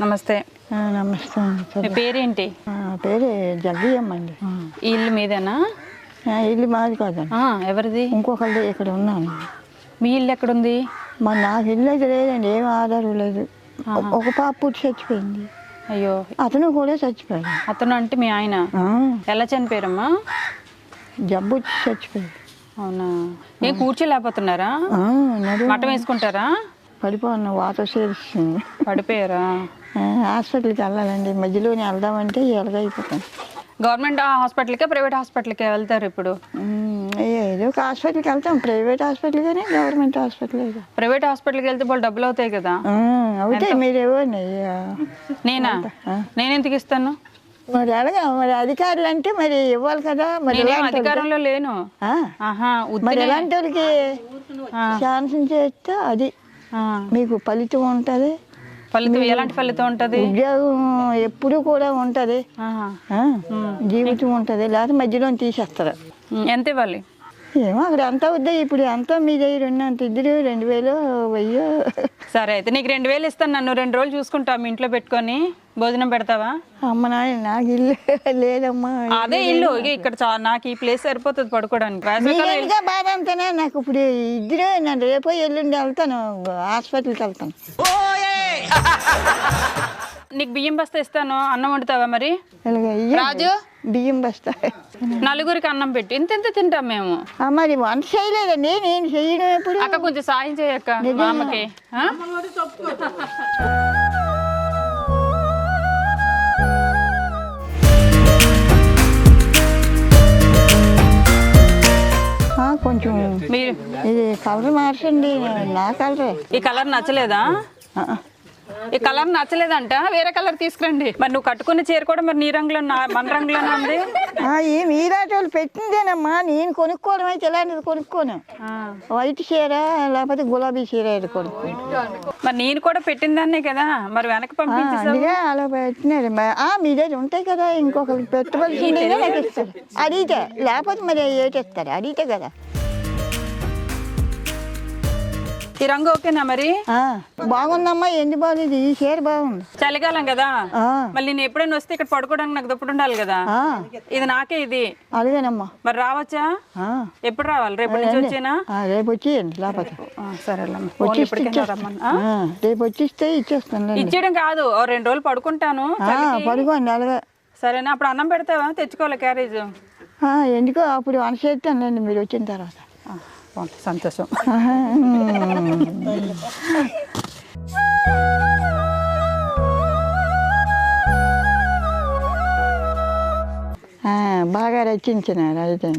నమస్తే. నమస్తే మీ. పేరేంటి? పేరు జగ్గయ్యమ్మ అండి. ఈ ఇల్లు మీదేనా? ఇల్లు మాది కాదండి. ఆ, ఎవరిది? ఇంకొకళ్ళు ఇక్కడ ఉన్నాను. మీ ఇల్లు ఎక్కడుంది? మరి నాకు ఇల్లు అయితే లేదండి ఏం ఆధారం లేదు. ఒక పాప పుట్టి చచ్చిపోయింది. అయ్యో. అతను కూడా చచ్చిపోయాడు. అతను అంటే మీ ఆయన? ఎలా చనిపోయారమ్మా? జబ్బు చచ్చిపోయాడు. అవునా. ఏం కూర్చోలేకపోతున్నారా? మటం వేసుకుంటారా? పడిపోన్న వాటర్ చేస్తుంది. పడిపోయారా? హాస్పిటల్కి వెళ్ళాలండి. మధ్యలోనే వెళ్దామంటే ఎలాగైపోతాం గవర్నమెంట్ హాస్పిటల్కే ప్రైవేట్ హాస్పిటల్కే వెళ్తారు ఇప్పుడు? ఏదో ఒక హాస్పిటల్కి వెళ్తాం. ప్రైవేట్ హాస్పిటల్ కానీ గవర్నమెంట్ హాస్పిటల్ ప్రైవేట్ హాస్పిటల్కి వెళ్తే వాళ్ళు డబ్బులు అవుతాయి కదా. అవుతాయి. మీరు ఇవ్వండి. నేనా? నేను ఎందుకు ఇస్తాను? మరి అలాగా మరి అధికారులు అంటే మరి ఇవ్వాలి కదా. మరి? అధికారంలో లేను. మరి ఎలాంటి వాళ్ళకి? ఛాన్స్ చేస్తే అది. మీకు ఫలితం ఉంటుంది. ఫలితం ఎలాంటి ఫలితం ఉంటది? ఉద్యోగం ఎప్పుడు కూడా ఉంటుంది. జీవితం ఉంటుంది. లేకపోతే మధ్యలో తీసేస్తారు. ఎంత ఇవ్వాలి? ఏమో అక్కడ అంతా వద్దా? ఇప్పుడు అంతా మీ దగ్గర ఉన్నంత ఇద్దరు రెండు వేలు వెయ్యో? సరే అయితే నీకు రెండు వేలు ఇస్తాను నన్ను. రెండు రోజులు చూసుకుంటా మీ ఇంట్లో పెట్టుకొని. భోజనం పెడతావా? అమ్మ నాయన నాకు ఇల్లు లేదమ్మా. అదే ఇల్లు ఇక ఇక్కడ నాకు ఈ ప్లేస్ సరిపోతుంది పడుకోవడానికి. బాధ అంతేనా? నాకు ఇప్పుడు ఇద్దరు నేను రేపు ఎల్లుండి వెళ్తాను. హాస్పిటల్కి వెళ్తాను. నీకు బియ్యం బస్తా ఇస్తాను. అన్నం వండుతావా మరి. రాజు! బియ్యం బస్తా. నలుగురికి అన్నం పెట్టి. ఇంత ఎంత తింటాం మేము? మరి వంట చేయలేదండి నేను చేయడం ఎప్పుడు? అక్క కొంచెం సాయం చేయక్క మా అమ్మకి ఆ? ఆ, కొంచెం మీరు ఇది కలర్ మార్చండి. నా కలరే. ఈ కలర్ నచ్చలేదా? ఈ కలర్ నచ్చలేదంట. వేరే కలర్ తీసుకురండి. మరి నువ్వు కట్టుకున్న చీర కూడా మరి నీ రంగులో మన రంగులోనే ఉంది వాళ్ళు పెట్టిందేనమ్మా. నేను కొనుక్కోవడం అయితే ఇలాంటిది కొనుక్కోను. వైట్ చీర లేకపోతే గులాబీ చీర కొనుక్కోను. మరి నేను కూడా పెట్టిందాన్నే కదా. మరి వెనక అందుకే అలా పెట్టినారు. మ- దగ్గర ఉంటాయి కదా ఇంకొకరికి పెట్టవలసిందే అడిగితే లేకపోతే మరి ఏటిస్తారు అడిగితే కదా. ఈ రంగు ఓకేనా మరి? బాగుందమ్మా ఎందు బాగుంది ఈ చీర బాగుంది. చలికాలం కదా? మళ్ళీ నేను ఎప్పుడైనా వస్తే ఇక్కడ పడుకోవడానికి నాకు దుప్పటి ఉండాలి కదా? ఇది నాకే ఇది. అలాగేనమ్మా మరి రావచ్చా? ఎప్పుడు రావాలి? రేపటి నుంచి వచ్చేనా? రేపు లేకపోతే. వచ్చి రేపు వచ్చిస్తే ఇచ్చేస్తాను ఇచ్చేయడం కాదు ఓ రెండు రోజులు పడుకుంటాను. పడుకోండి అలాగే సరేనా? అప్పుడు అన్నం పెడతావా? తెచ్చుకోవాలి క్యారేజ్? ఎందుకో అప్పుడు వన్ చేస్తానులేండి మీరు వచ్చిన తర్వాత. సంతోషం ah, బాగా రచించినారు అయితే